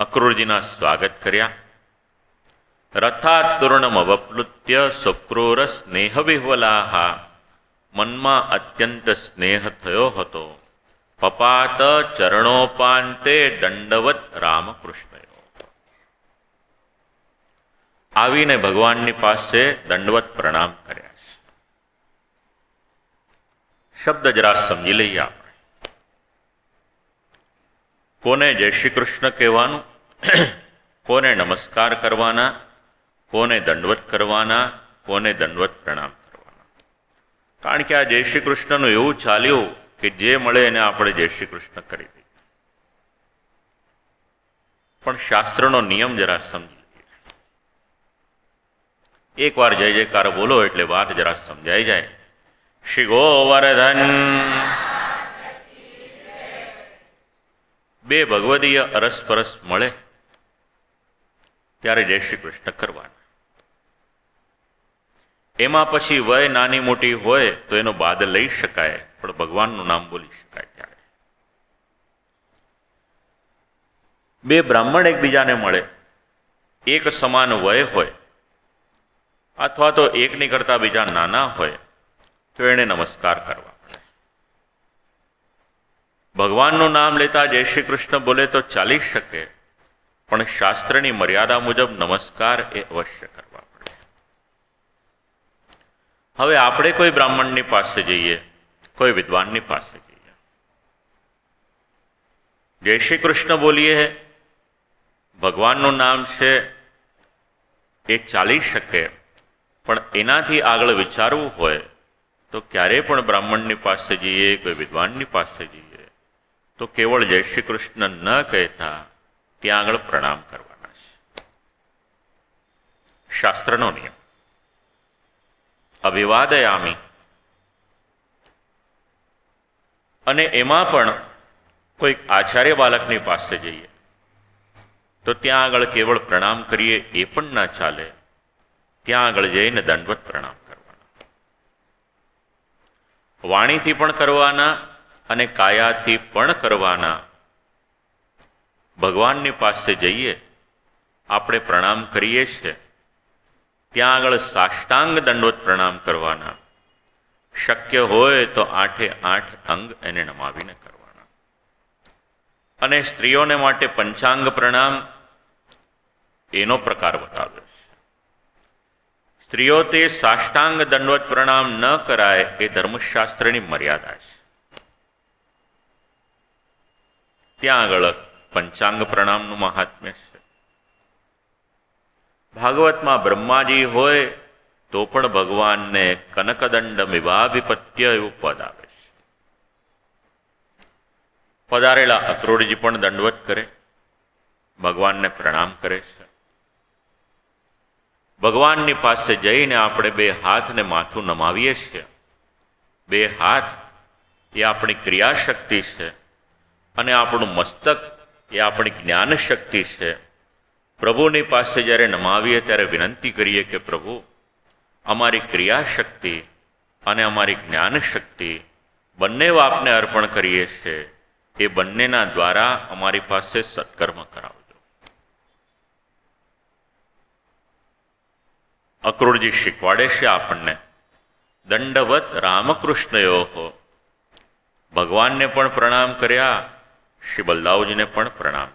અક્રૂરજીના સ્વાગત કર્યા. રથાતુર્ણમવપ્લુત્ય સુક્રૂર સ્નેહ વિહ્વલાહા મનમાં અત્યંત સ્નેહ થયો હતો. પપાત ચરણોપાંતે દંડવત રામકૃષ્ણયો. આવીને ભગવાનની પાસે દંડવત પ્રણામ કર્યા છે. શબ્દ જરા સમજી લઈએ આપણે. કોને જય શ્રી કૃષ્ણ કહેવાનું? કોને નમસ્કાર કરવાના, કોને દંડવત કરવાના, કોને દંડવત પ્રણામ કરવાના. કારણ કે આ જય શ્રી કૃષ્ણનું એવું ચાલ્યું કે જે મળે એને આપણે જય શ્રી કૃષ્ણ કરી દઈએ. પણ શાસ્ત્રનો નિયમ જરા સમજી એકવાર જય જયકાર બોલો એટલે વાત જરા સમજાઈ જાય. શ્રી ગોવર્ધન. બે ભગવદીય અરસપરસ મળે. ત્યારે જય શ્રી કૃષ્ણ કરવાના. એમાં પછી વય નાની મોટી હોય તો એનો બાદ લઈ શકાય, પણ ભગવાનનું નામ બોલી શકાય ત્યારે. બે બ્રાહ્મણ એકબીજાને મળે. એક સમાન વય હોય, અથવા તો એકની કરતાં બીજા નાના હોય, તો એને નમસ્કાર કરવા ભગવાનનું નામ લેતા જય શ્રી કૃષ્ણ બોલે તો ચાલી શકે પણ શાસ્ત્રની મર્યાદા મુજબ નમસ્કાર એ અવશ્ય કરવા પડે. હવે આપણે કોઈ બ્રાહ્મણની પાસે જઈએ, કોઈ વિદ્વાનની પાસે જઈએ. જય શ્રી કૃષ્ણ બોલીએ, ભગવાનનું નામ છે એ ચાલી શકે, પણ એનાથી આગળ વિચારવું હોય, તો ક્યારે પણ બ્રાહ્મણની પાસે જઈએ, કોઈ વિદ્વાનની પાસે જઈએ, તો કેવળ જય શ્રી કૃષ્ણ ન કહેતા ત્યાં આગળ પ્રણામ કરવાના છે. શાસ્ત્રનો નિયમ. અભિવાદયામી. અને એમાં પણ કોઈક આચાર્ય બાલકની પાસે જઈએ, તો ત્યાં આગળ કેવળ પ્રણામ કરીએ એ પણ ના ચાલે. ત્યાં આગળ જઈને દંડવત પ્રણામ કરવાના. વાણીથી પણ કરવાના અને કાયાથી પણ કરવાના. ભગવાનની પાસે જઈએ, આપણે પ્રણામ કરીએ છીએ. ત્યાં આગળ સાષ્ટાંગ દંડોત પ્રણામ કરવાના. શક્ય હોય તો આઠે આઠ અંગ એને નમાવીને કરવાના. અને સ્ત્રીઓને માટે પંચાંગ પ્રણામ એનો પ્રકાર બતાવ્યો છે. સ્ત્રીઓ તે સાષ્ટાંગ દંડવત પ્રણામ ન કરાય એ ધર્મશાસ્ત્રની મર્યાદા છે. ત્યાં આગળ પંચાંગ પ્રણામનું મહાત્મ્ય છે. ભાગવતમાં બ્રહ્માજી હોય તો પણ ભગવાનને કનકદંડ મિવાભિપત્ય એવું પદ આવે છે. પધારેલા અક્રોડજી પણ દંડવત કરે, ભગવાનને પ્રણામ કરે છે. ભગવાનની પાસે જઈને આપણે બે હાથને માથું નમાવીએ છીએ. બે હાથ એ આપણી ક્રિયાશક્તિ છે અને આપણું મસ્તક એ આપણી જ્ઞાન શક્તિ છે. પ્રભુની પાસે જ્યારે નમાવીએ ત્યારે વિનંતી કરીએ કે પ્રભુ, અમારી ક્રિયાશક્તિ અને અમારી જ્ઞાન શક્તિ બંને આપને અર્પણ કરીએ છીએ એ બંનેના દ્વારા અમારી પાસે સત્કર્મ કરાવજો. અક્રૂરજી શીખવાડે છે આપણને, દંડવત રામકૃષ્ણયો. ભગવાનને પણ પ્રણામ કર્યા. શ્રી બલ્લાવજીને પણ પ્રણામ.